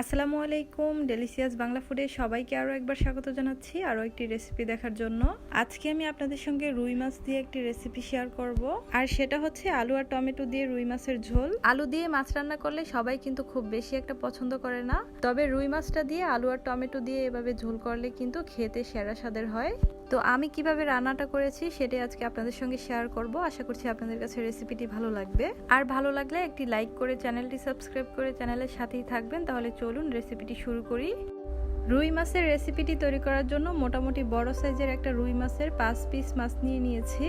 আসসালামু আলাইকুম ডেলিসিয়াস বাংলা ফুডে সবাইকে আরও একবার স্বাগত জানাচ্ছি আরও একটি রেসিপি দেখার জন্য। আজকে আমি আপনাদের সঙ্গে রুই মাছ দিয়ে একটি রেসিপি শেয়ার করব। আর সেটা হচ্ছে আলু আর টমেটো দিয়ে রুই মাছের ঝোল। আলু দিয়ে মাছ রান্না করলে সবাই কিন্তু খুব বেশি একটা পছন্দ করে না। তবে রুই মাছটা দিয়ে আলু আর টমেটো দিয়ে এভাবে ঝোল করলে কিন্তু খেতে সেরা স্বাদের হয়। তো আমি কীভাবে রান্নাটা করেছি সেটাই আজকে আপনাদের সঙ্গে শেয়ার করব। আশা করছি আপনাদের কাছে রেসিপিটি ভালো লাগবে। আর ভালো লাগলে একটি লাইক করে চ্যানেলটি সাবস্ক্রাইব করে চ্যানেলের সাথেই থাকবেন। তাহলে চলুন রেসিপিটি শুরু করি। রুই মাছের রেসিপিটি তৈরি করার জন্য মোটামুটি বড় সাইজের একটা রুই মাছের পাঁচ পিস মাছ নিয়ে নিয়েছি।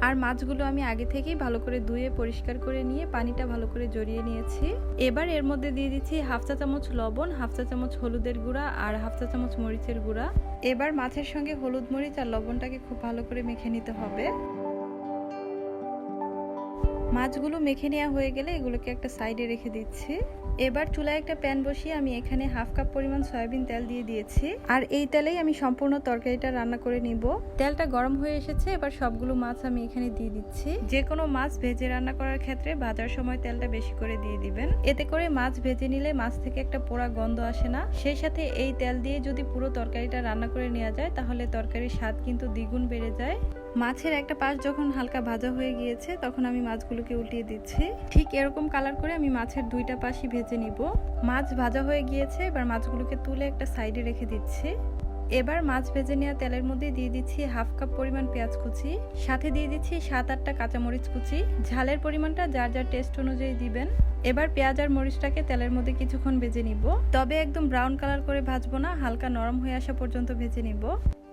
আর মাছগুলো আমি আগে থেকেই ভালো করে ধুয়ে পরিষ্কার করে নিয়ে পানিটা ভালো করে জড়িয়ে নিয়েছি। এবার এর মধ্যে দিয়ে দিচ্ছি হাফ চা চামচ লবণ, হাফ চা চামচ হলুদের গুঁড়া আর হাফ চা চামচ মরিচের গুঁড়া। এবার মাছের সঙ্গে হলুদ মরিচ আর লবণটাকে খুব ভালো করে মেখে নিতে হবে। মাছগুলো মেখে নেওয়া হয়ে গেলে এগুলোকে একটা সাইডে রেখে দিচ্ছি। এবার চুলায় একটা প্যান বসিয়ে আমি এখানে হাফ কাপ পরিমাণ সয়াবিন তেল দিয়ে দিয়েছি। আর এই তেলেই আমি সম্পূর্ণ তরকারিটা রান্না করে নিব। তেলটা গরম হয়ে এসেছে, এবার সবগুলো মাছ আমি এখানে দিয়ে দিচ্ছি। যে কোনো মাছ ভেজে রান্না করার ক্ষেত্রে ভাজার সময় তেলটা বেশি করে দিয়ে দিবেন। এতে করে মাছ ভেজে নিলে মাছ থেকে একটা পোড়া গন্ধ আসে না। সেই সাথে এই তেল দিয়ে যদি পুরো তরকারিটা রান্না করে নেওয়া যায়, তাহলে তরকারির স্বাদ কিন্তু দ্বিগুণ বেড়ে যায়। মাছের একটা পাশ যখন হালকা ভাজা হয়ে গিয়েছে, তখন আমি মাছগুলোকে উল্টিয়ে দিচ্ছি। ঠিক এরকম কালার করে আমি মাছের দুইটা পাশই ভেজে নিব। মাছ ভাজা হয়ে গিয়েছে, এবার মাছগুলোকে তুলে একটা সাইডে রেখে দিচ্ছি। এবার মাছ ভেজে নেওয়া তেলের মধ্যে দিয়ে দিচ্ছি হাফ কাপ পরিমাণ পেঁয়াজ কুচি, সাথে দিয়ে দিচ্ছি সাত আটটা কাঁচামরিচ কুচি। ঝালের পরিমাণটা যার যার টেস্ট অনুযায়ী দিবেন। এবার পেঁয়াজ আর মরিচটাকে তেলের মধ্যে কিছুক্ষণ ভেজে নিব। তবে একদম ব্রাউন কালার করে ভাজবো না, হালকা নরম হয়ে আসা পর্যন্ত ভেজে নিব।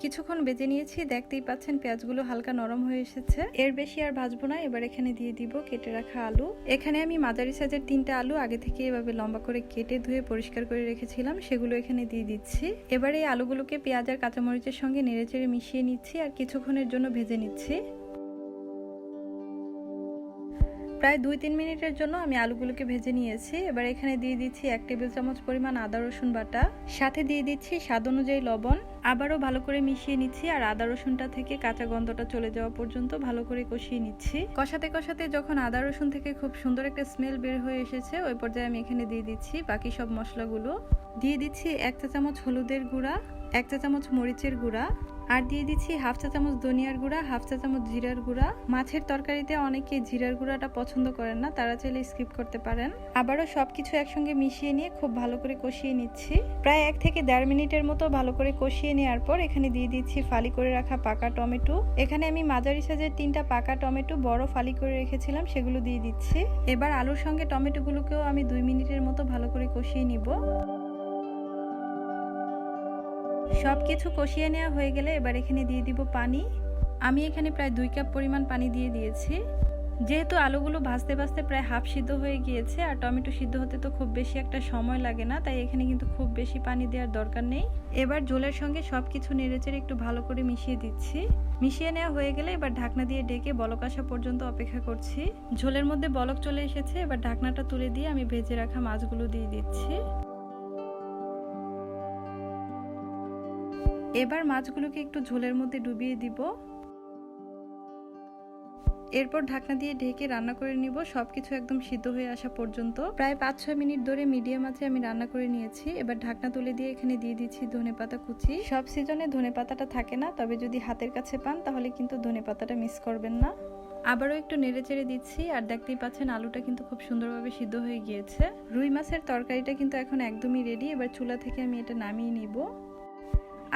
কিছুক্ষণ বেজে নিয়েছি, দেখতেই পাচ্ছেন পেঁয়াজগুলো হালকা নরম হয়ে এসেছে। এর বেশি আর ভাজবো না, এবার এখানে দিয়ে দিব কেটে রাখা আলু। এখানে আমি মাঝারি সাইজের তিনটা আলু আগে থেকে এভাবে লম্বা করে কেটে ধুয়ে পরিষ্কার করে রেখেছিলাম, সেগুলো এখানে দিয়ে দিচ্ছি। এবার এই আলুগুলোকে পেঁয়াজ আর কাঁচামরিচের সঙ্গে নেড়েচেড়ে মিশিয়ে নিচ্ছি আর কিছুক্ষণের জন্য ভেজে নিচ্ছি। প্রায় দুই তিন মিনিটের জন্য আমি আলুগুলোকে ভেজে নিয়েছি। এবার এখানে দিয়ে দিচ্ছি এক টেবিল চামচ পরিমাণ আদা, রসুন বাটা। সাথে দিয়ে দিচ্ছি স্বাদ অনুযায়ী লবণ। আবারও ভালো করে মিশিয়ে নিচ্ছি আর আদা, রসুনটা থেকে কাঁচা গন্ধটা চলে যাওয়া পর্যন্ত ভালো করে কষিয়ে নিচ্ছি। কষাতে কষাতে যখন আদা, রসুন থেকে খুব সুন্দর একটা স্মেল বের হয়ে এসেছে, ওই পর্যায়ে আমি এখানে দিয়ে দিচ্ছি বাকি সব মশলাগুলো। দিয়ে দিচ্ছি এক চা চামচ হলুদের গুঁড়া, এক চা চামচ মরিচের গুঁড়া আর দিয়ে দিচ্ছি হাফ চা চামচ ধনিয়ার গুঁড়া, হাফ চা চামচ জিরার গুঁড়া। মাছের তরকারিতে অনেকে জিরার গুঁড়াটা পছন্দ করেন না, তারা চাইলে স্কিপ করতে পারেন। আবারও সব কিছু একসঙ্গে মিশিয়ে নিয়ে খুব ভালো করে কষিয়ে নিচ্ছি। প্রায় এক থেকে দেড় মিনিটের মতো ভালো করে কষিয়ে নেওয়ার পর এখানে দিয়ে দিচ্ছি ফালি করে রাখা পাকা টমেটো। এখানে আমি মাঝারি সাইজের তিনটা পাকা টমেটো বড় ফালি করে রেখেছিলাম, সেগুলো দিয়ে দিচ্ছি। এবার আলুর সঙ্গে টমেটোগুলোকেও আমি দুই মিনিটের মতো ভালো করে কষিয়ে নিব। সব কিছু কষিয়ে নেওয়া হয়ে গেলে এবার এখানে দিয়ে দিব পানি। আমি এখানে প্রায় দুই কাপ পরিমাণ পানি দিয়ে দিয়েছি। যেহেতু আলুগুলো ভাজতে ভাজতে প্রায় হাফ সিদ্ধ হয়ে গিয়েছে আর টমেটো সিদ্ধ হতে তো খুব বেশি একটা সময় লাগে না, তাই এখানে কিন্তু খুব বেশি পানি দেওয়ার দরকার নেই। এবার ঝোলের সঙ্গে সব কিছু নেড়েচেড়ে একটু ভালো করে মিশিয়ে দিচ্ছি। মিশিয়ে নেওয়া হয়ে গেলে এবার ঢাকনা দিয়ে ডেকে বলক আসা পর্যন্ত অপেক্ষা করছি। ঝোলের মধ্যে বলক চলে এসেছে, এবার ঢাকনাটা তুলে দিয়ে আমি ভেজে রাখা মাছগুলো দিয়ে দিচ্ছি। এবার মাছগুলোকে একটু ঝোলের মধ্যে ডুবিয়ে দিব। এরপর ঢাকনা দিয়ে ঢেকে রান্না করে নিব। সবকিছু একদম সিদ্ধ হয়ে আসা পর্যন্ত। প্রায় পাঁচ ছয় মিনিট ধরে মিডিয়াম আছে আমি রান্না করে নিয়েছি। এবার ঢাকনা তুলে দিয়ে এখানে দিয়ে দিচ্ছি ধনে পাতা কুচি। সব সিজনে ধনে পাতাটা থাকে না, তবে যদি হাতের কাছে পান তাহলে কিন্তু ধনে পাতাটা মিস করবেন না। আবারও একটু নেড়ে চেড়ে দিচ্ছি, আর দেখতেই পাচ্ছেন আলুটা কিন্তু খুব সুন্দরভাবে সিদ্ধ হয়ে গিয়েছে। রুই মাছের তরকারিটা কিন্তু এখন একদমই রেডি এবার চুলা থেকে আমি এটা নামিয়ে নিব।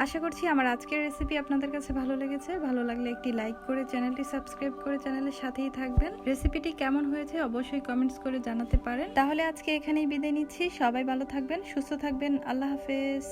আশা করছি আমার আজকের রেসিপি আপনাদের কাছে ভালো লেগেছে। ভালো লাগলে একটি লাইক করে চ্যানেলটি সাবস্ক্রাইব করে চ্যানেলের সাথেই থাকবেন। রেসিপিটি কেমন হয়েছে অবশ্যই কমেন্টস করে জানাতে পারেন। তাহলে আজকে এখানেই বিদায় নিচ্ছি। সবাই ভালো থাকবেন, সুস্থ থাকবেন। আল্লাহ হাফেজ।